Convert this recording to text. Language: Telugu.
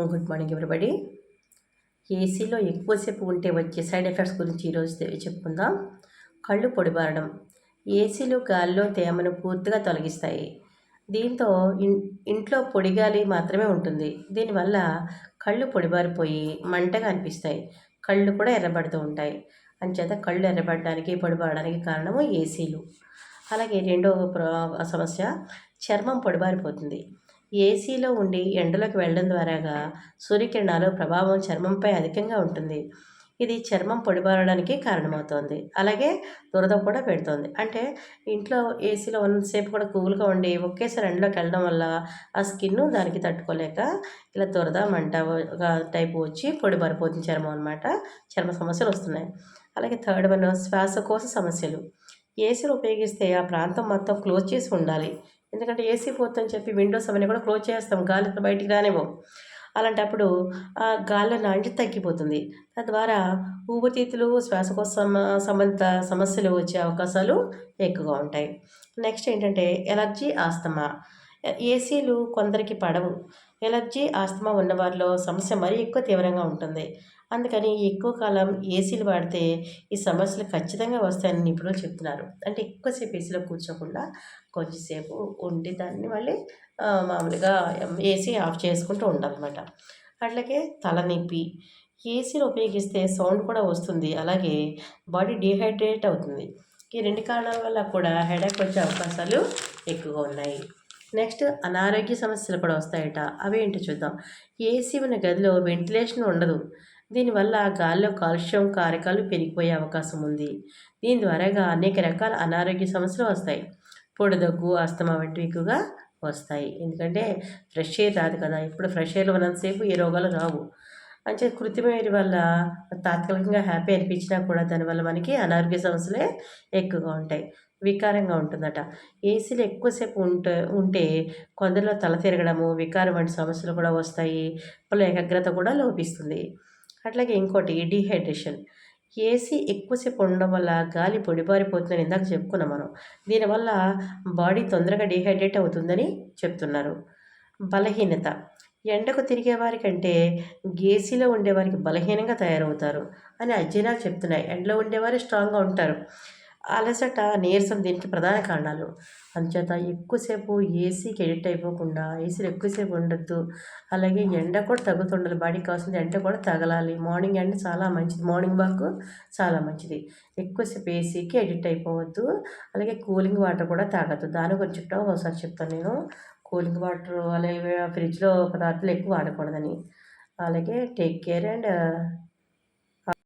Good morning everybody. ఏసీలో ఎక్కువసేపు ఉంటే వచ్చే సైడ్ ఎఫెక్ట్స్ గురించి ఈరోజు చెప్పుకుందాం. కళ్ళు పొడిబారడం ఏసీలు గాలిలో తేమను పూర్తిగా తొలగిస్తాయి. దీంతో ఇన్ ఇంట్లో పొడిగాలి మాత్రమే ఉంటుంది. దీనివల్ల కళ్ళు పొడిబారిపోయి మంటగా అనిపిస్తాయి. కళ్ళు కూడా ఎర్రబడుతూ ఉంటాయి. అంచేత కళ్ళు ఎర్రబడడానికి పొడిబారడానికి కారణము ఏసీలు. అలాగే రెండో ప్ర- సమస్య చర్మం పొడిబారిపోతుంది ఏసీలో ఉండి ఎండలోకి వెళ్ళడం ద్వారాగా సూర్యకిరణాలు ప్రభావం చర్మంపై అధికంగా ఉంటుంది. ఇది చర్మం పొడిబారడానికి కారణమవుతోంది. అలాగే దురద కూడా పెడుతోంది. అంటే ఇంట్లో ఏసీలో ఉన్నసేపు కూడా కూల్గా ఉండి ఒకేసారి ఎండలోకి వెళ్ళడం వల్ల ఆ స్కిన్ దానికి తట్టుకోలేక ఇలా దురద మంట టైపు వచ్చి పొడిబారిపోతుంది చర్మం అనమాట చర్మ సమస్యలు వస్తున్నాయి. అలాగే థర్డ్ వన్ శ్వాసకోశ సమస్యలు. ఏసీలు ఉపయోగిస్తే ఆ ప్రాంతం మొత్తం క్లోజ్ చేసి ఉండాలి. ఎందుకంటే ఏసీ పోతుందని చెప్పి విండోస్ అవన్నీ కూడా క్లోజ్ చేస్తాం. గాలి బయటికి రానివ్వం. అలాంటప్పుడు ఆ గాలిలో నాణ్యత తగ్గిపోతుంది. తద్వారా ఊపిరితిత్తులు శ్వాసకోశ సంబంధిత సమస్యలు వచ్చే అవకాశాలు ఎక్కువగా ఉంటాయి. నెక్స్ట్ ఏంటంటే ఎలర్జీ ఆస్తమా. ఏసీలు కొందరికి పడవు. ఎలర్జీ ఆస్తమా ఉన్నవారిలో సమస్య మరీ ఎక్కువ తీవ్రంగా ఉంటుంది. అందుకని ఎక్కువ కాలం ఏసీలు వాడితే ఈ సమస్యలు ఖచ్చితంగా వస్తాయని నిపుణులు చెప్తున్నారు. అంటే ఎక్కువసేపు ఏసీలో కూర్చోకుండా కొంచెంసేపు ఉండి దాన్ని మళ్ళీ మామూలుగా ఏసీ ఆఫ్ చేసుకుంటూ ఉండాలన్నమాట. అట్లాగే తలనొప్పి. ఏసీని ఉపయోగిస్తే సౌండ్ కూడా వస్తుంది. అలాగే బాడీ డిహైడ్రేట్ అవుతుంది. ఈ రెండు కారణాల వల్ల కూడా హెడేక్ వచ్చే అవకాశాలు ఎక్కువగా ఉన్నాయి. నెక్స్ట్ అనారోగ్య సమస్యలు కూడా వస్తాయట. అవేంటో చూద్దాం. ఏసీ ఉన్న గదిలో వెంటిలేషన్ ఉండదు. దీనివల్ల గాలిలో కాలుష్యం కారకాలు పెరిగిపోయే అవకాశం ఉంది. దీని ద్వారాగా అనేక రకాల అనారోగ్య సమస్యలు వస్తాయి. పొడదగ్గు అస్తమా వంటివి ఎక్కువగా వస్తాయి. ఎందుకంటే ఫ్రెష్ ఎయిర్ రాదు కదా. ఇప్పుడు ఫ్రెష్ ఎయిర్లో ఉన్నంతసేపు ఏ రోగాలు రావు. అంటే కృత్రిమ ఎయిర్ వల్ల తాత్కాలికంగా హ్యాపీ అనిపించినా కూడా దానివల్ల మనకి అనారోగ్య సమస్యలే ఎక్కువగా ఉంటాయి. వికారంగా ఉంటుందట. ఏసీలో ఎక్కువసేపు ఉంటే ఉంటే కొందరిలో తల తిరగడము వికారం వంటి సమస్యలు కూడా వస్తాయి. వాళ్ళ ఏకాగ్రత కూడా లోపిస్తుంది. అట్లాగే ఇంకోటి డీహైడ్రేషన్. ఏసీ ఎక్కువసేపు ఉండడం వల్ల గాలి పొడిబారిపోతుందని ఇందాక చెప్పుకున్నాం మనం. దీనివల్ల బాడీ తొందరగా డీహైడ్రేట్ అవుతుందని చెప్తున్నారు. బలహీనత. ఎండకు తిరిగే వారికంటే గేసీలో ఉండేవారికి బలహీనంగా తయారవుతారు అని అధ్యయనాలు చెప్తున్నాయి. ఎండలో ఉండేవారే స్ట్రాంగ్గా ఉంటారు. అలసట నీరసం దీనికి ప్రధాన కారణాలు. అందుచేత ఎక్కువసేపు ఏసీకి ఎడిట్ అయిపోకుండా ఏసీలు ఎక్కువసేపు ఉండొద్దు. అలాగే ఎండ కూడా తగ్గుతుండాలి. బాడీకి కావాల్సింది ఎండ కూడా తగలాలి. మార్నింగ్ ఎండ చాలా మంచిది. మార్నింగ్ వాక్ చాలా మంచిది. ఎక్కువసేపు ఏసీకి ఎడిట్ అయిపోవద్దు. అలాగే కూలింగ్ వాటర్ కూడా తాగద్దు. దాని గురించి చెప్తాం ఒకసారి చెప్తాను నేను. కూలింగ్ వాటర్ అలాగే ఫ్రిడ్జ్లో పదార్థాలు ఎక్కువ వాడకూడదని. అలాగే టేక్ కేర్ అండ్